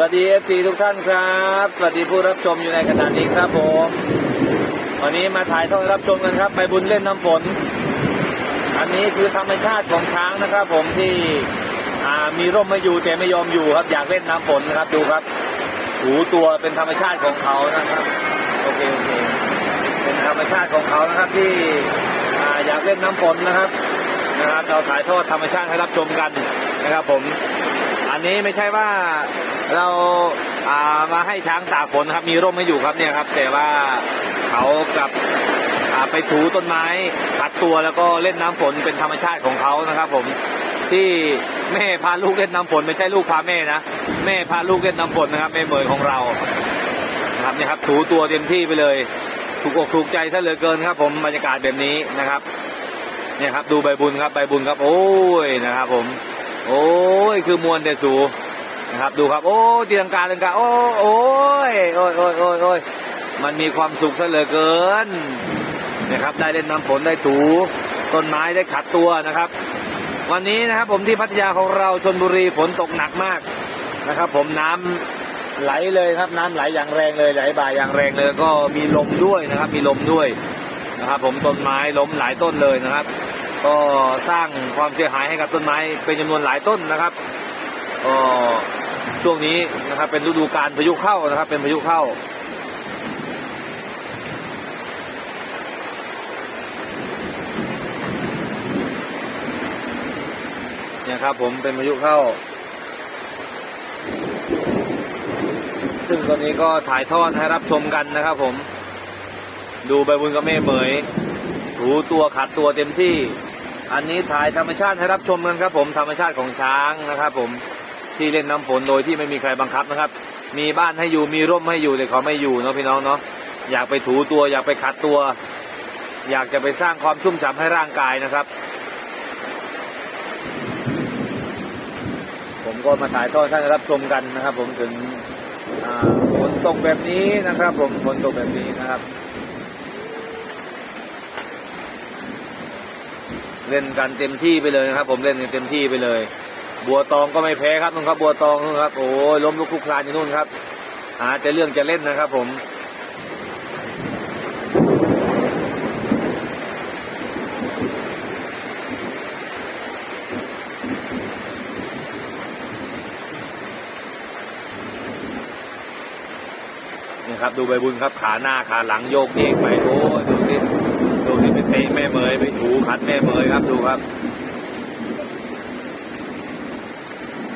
สวัสดีเอฟซีทุกท่านครับ สวัสดีผู้รับชมอยู่ในขณะนี้ครับผม วันนี้มาถ่ายทอดรับชมกันครับใบบุญเล่นน้ำฝน อันนี้คือธรรมชาติของช้างนะครับ ผมที่มีร่มไม่อยู่แต่ไม่ยอมอยู่ครับ อยากเล่นน้ำฝนนะครับดูครับ หูตัวเป็นธรรมชาติของเขานะครับ โอเคโอเค เป็นธรรมชาติของเขานะครับที่อ่าอยากเล่นน้ำฝนนะครับนะครับ เราถ่ายทอดธรรมชาติให้รับชมกันนะครับ ผม อันนี้ไม่ใช่ว่า เราอ่ามาให้ช้างตากฝนครับ มีร่มให้อยู่ครับเนี่ยครับ แต่ว่าเขากับอ่าไปถูต้นไม้ขัดตัวแล้วก็เล่นน้ำฝนเป็นธรรมชาติของเขานะครับผมที่แม่พาลูกเล่นน้ำฝนไม่ใช่ลูกพาแม่นะแม่พาลูกเล่นน้ำฝนนะครับแม่เหมยของเรานะครับเนี่ยครับถูตัวเต็มที่ไปเลย ถูกอกถูกใจซะเหลือเกินครับ ผมบรรยากาศแบบนี้นะครับเนี่ยครับดูใบบุญครับใบบุญครับ โอ้ยนะครับ ผม โอ้ยคือมวลแต่สู นะครับ ดูครับ โอ้ตีลังกาตีลังกาโอ้โอ้ยโอ้ยโอ้ยโอ้ยโอ้ยมันมีความสุขซะเหลือเกินนะครับ ได้เล่นน้ำฝนได้ถูต้นไม้ได้ขัดตัวนะครับ วันนี้นะครับผมที่พัทยาของเราชนบุรีฝนตกหนักมากนะครับ ผมน้ำไหลเลยครับน้ำไหลอย่างแรงเลยไหลบ่าอย่างแรงเลย ก็มีลมด้วยนะครับ มีลมด้วยนะครับ ผมต้นไม้ล้มหลายต้นเลยนะครับ ก็สร้างความเสียหายให้กับต้นไม้เป็นจำนวนหลายต้นนะครับก็ ช่วงนี้นะครับเป็นฤดูการพายุเข้านะครับ เป็นพายุเข้า เนี่ยครับผมเป็นพายุเข้า ซึ่งตอนนี้ก็ถ่ายทอดให้รับชมกันนะครับผม ดูใบบุญกับแม่เหมยถูตัวขัดตัวเต็มที่ อันนี้ถ่ายธรรมชาติให้รับชมกันครับผมธรรมชาติของช้างนะครับผม ที่เล่นน้ำฝนโดยที่ไม่มีใครบังคับนะครับ มีบ้านให้อยู่มีร่มให้อยู่แต่เขาไม่อยู่เนาะพี่น้องเนาะอยากไปถูตัว อยากไปขัดตัว อยากจะไปสร้างความชุ่มฉ่ำให้ร่างกายนะครับ ผมก็มาถ่ายทอดให้รับชมกันนะครับ ผมถึงฝนตกแบบนี้นะครับ ผมฝนตกแบบนี้นะครับ เล่นกันเต็มที่ไปเลยนะครับ ผมเล่นกันเต็มที่ไปเลย บัวตองก็ไม่แพ้ครับนู่นครับบัวตองนู่นครับโอ้ยล้มลุกคลุกคลานอยู่นู่นครับหาแต่เรื่องจะเล่นนะครับผมนี่ครับดูใบบุญครับขาหน้าขาหลังโยกเยกไปโอ้ยดูสิดูสิไปเตะแม่เมยไปถูขัดแม่เมยครับดูครับ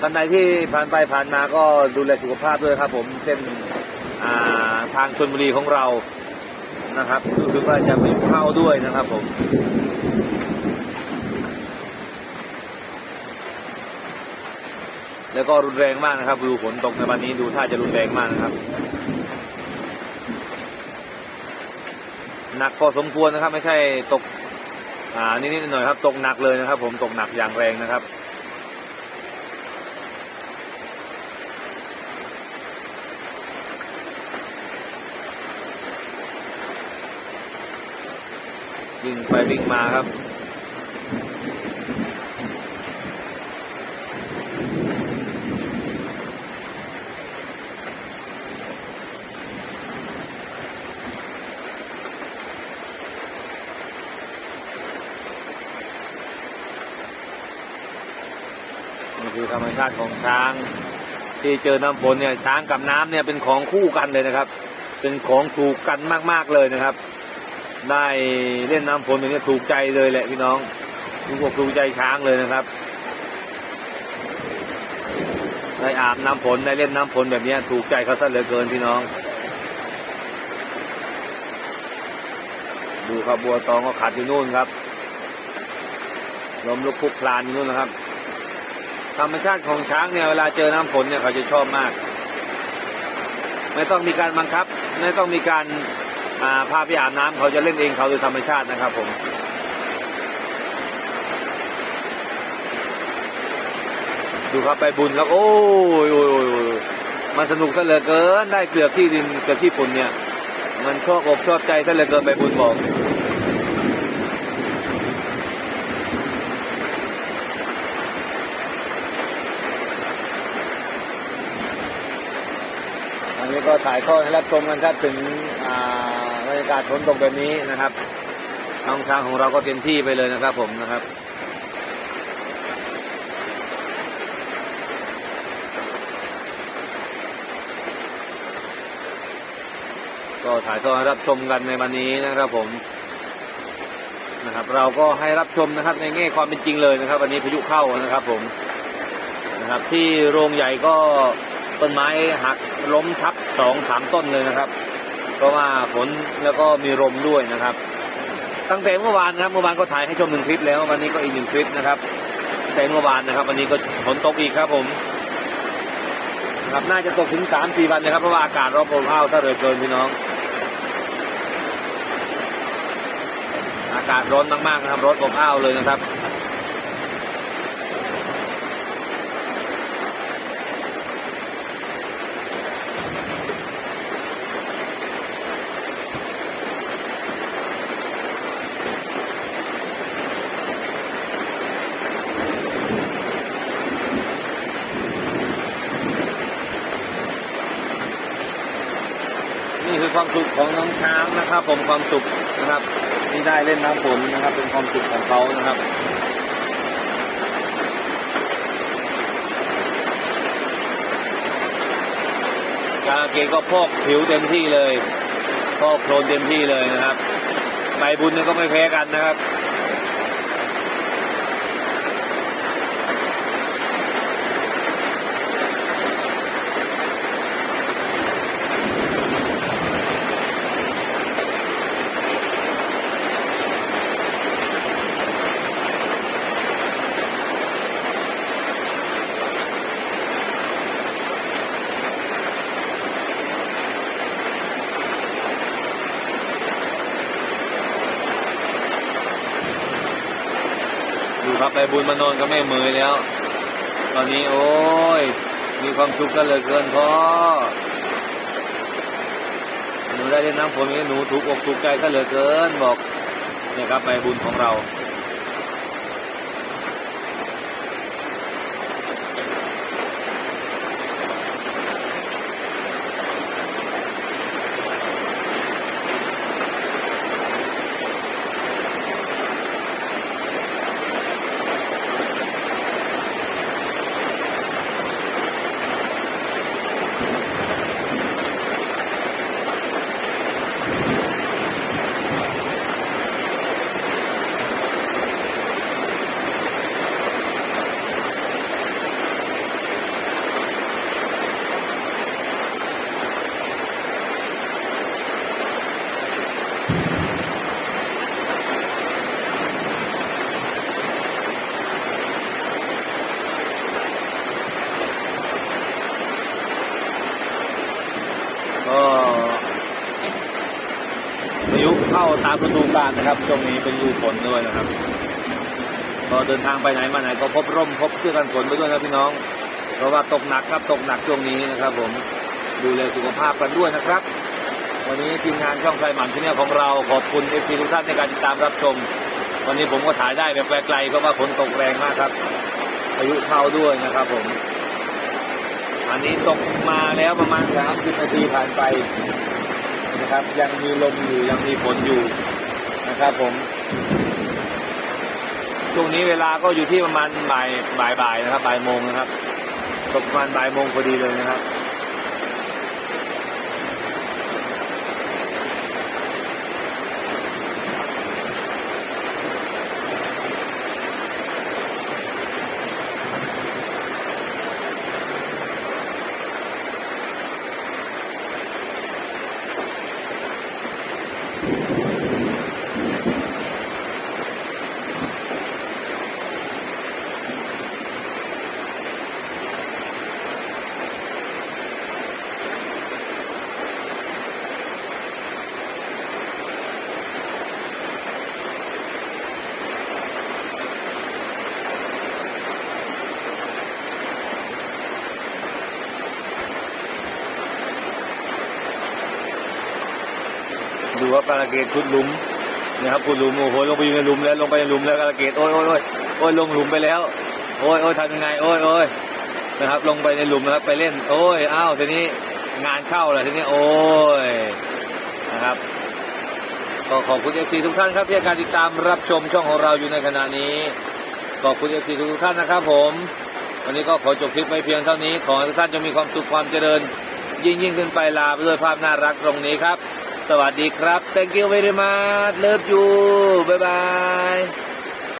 ท่านใดที่ผ่านไปผ่านมาก็ดูแลสุขภาพด้วยครับ ผมเส้นาทางชนบุรีของเรานะครับรู้สึกว่าจะมีเข้าด้วยนะครับผมแล้วก็รุนแรงมากนะครับดูฝนตกในวันนี้ดูท่าจะรุนแรงมากนะครับหนักพอสมควรนะครับ ไม่ใช่ตกอ่านิดๆหน่อยๆครับ ตกหนักเลยนะครับ ผมตกหนักอย่างแรงนะครับ วิ่งไปวิ่งมาครับนี่คือธรรมชาติของช้าง ที่เจอน้ำฝนเนี่ยช้างกับน้ำเนี่ยเป็นของคู่กันเลยนะครับ เป็นของถูกกันมากๆเลยนะครับ ได้เล่นน้ำฝนอย่างนี้ถูกใจเลยแหละพี่น้องถูกอกถูกใจช้างเลยนะครับได้อาบน้ำฝนได้เล่นน้ำฝนแบบนี้ถูกใจเขาซะเหลือเกินพี่น้อง ดูครับบัวตองก็ขัดอยู่นู่นครับลมลุกคลุกคลานอยู่นู่นนะครับ ธรรมชาติของช้างเนี่ยเวลาเจอน้ำฝนเนี่ยเขาจะชอบมาก ไม่ต้องมีการบังคับ ไม่ต้องมีการ พาไปอาบน้ำเขาจะเล่นเองเขาโดยธรรมชาตินะครับผมดูครับไปบุญครับโอ้ยโอ้ยโอ้ยอยมันสนุกซะเหลือเกินได้เกลือบที่ดินเกลือบที่ฝุ่นเนี่ย มันชอบอกชอบใจซะเหลือเกินไปบุญบอกก็ถ่ายทอดให้รับชมกันครับถึงอ่า บรรยากาศฝนตกแบบนี้นะครับน้องช้างของเราก็เต็มที่ไปเลยนะครับ ผมนะครับก็ถ่ายทอดรับชมกันในวันนี้นะครับผมนะครับ เราก็ให้รับชมนะครับในแง่ความเป็นจริงเลยนะครับ วันนี้พายุเข้านะครับผมนะครับ ที่โรงใหญ่ก็ต้นไม้หักล้มทับสองสามต้นเลยนะครับ เพราะว่าฝนแล้วก็มีลมด้วยนะครับ ตั้งแต่เมื่อวานนะครับเมื่อวานก็ถ่ายให้ชมหนึ่งคลิปแล้ว วันนี้ก็อีกหนึ่งคลิปนะครับแต่เมื่อวานนะครับ วันนี้ก็ฝนตกอีกครับผมนะครับน่าจะตกถึงสามสี่วันเลยครับเพราะว่าอากาศร้อนอบอ้าวถ้าเลยเกินพี่น้อง อากาศร้อนมากๆนะครับร้อนอบอ้าวเลยนะครับ นี่ ความสุขของน้องช้างนะครับ ผมความสุขนะครับ ที่ได้เล่นน้ำฝนนะครับ เป็นความสุขของเขานะครับกาเกก็พอกผิวเต็มที่เลยพอกโคลนเต็มที่เลยนะครับใบบุญเนี่ยก็ไม่แพ้กันนะครับ ดูครับใบบุญมานอนก็ไม่เหมยแล้ว ตอนนี้โอ้ย มีความสุขกันเลยเกินพ่อหนูได้เล่นน้ำฝนนี้หนูถูกอกถูกใจกันเลยเกินบอกเนี่ยครับไปบุญของเราาตามฤดูกาลนะครับช่วงนี้เป็นฤดูฝนด้วยนะครับก็เดินทางไปไหนมาไหนก็พบร่มพบเสื้อกันฝนไปด้วยนะพี่น้อง เพราะว่าตกหนักครับตกหนักช่วงนี้นะครับ ผมดูแลสุขภาพกันด้วยนะครับ วันนี้ทีมงานช่องไฟหมันที่นี่ของเราขอบคุณเอฟซีทุกท่านในการติดตามรับชม วันนี้ผมก็ถ่ายได้แบบไกลๆเพราะว่าฝนตกแรงมากครับพายุเข้าด้วยนะครับผม อันนี้ตกมาแล้วประมาณ 30 นาทีผ่านไปนะครับ ยังมีลมอยู่ยังมีฝนอยู่ นะครับผมช่วงนี้เวลาก็อยู่ที่ประมาณบ่ายบ่ายนะครับบ่ายโมงนะครับตกประมาณบ่ายโมงพอดีเลยนะครับ ดูว่าปลาเกตขุดหลุมนะครับขุดหลุมโอ้โหลงไปอยู่ในหลุมแล้วลงไปในหลุมแล้วปลาเกตโอ้ยโอ้ยโอ้ยโอ้ยลงหลุมไปแล้ว โอ้ยโอ้ยทำยังไงโอ้ยโอ้ยนะครับ ลงไปในหลุมนะครับไปเล่น โอ้ยอ้าวทีนี้งานเข้าเลยทีนี้โอ้ยนะครับก็ขอบคุณเอฟซีทุกท่านครับที่การติดตามรับชมช่องของเราอยู่ในขณะนี้ขอบคุณเอฟซีทุกท่านนะครับ ผม วันนี้ก็ขอจบคลิปไปเพียงเท่านี้ ขอทุกท่านจะมีความสุขความเจริญ ยิ่งยิ่งขึ้นไปลาไปด้วยภาพน่ารักตรงนี้ครับ สวัสดีครับ thank you very much love you bye bye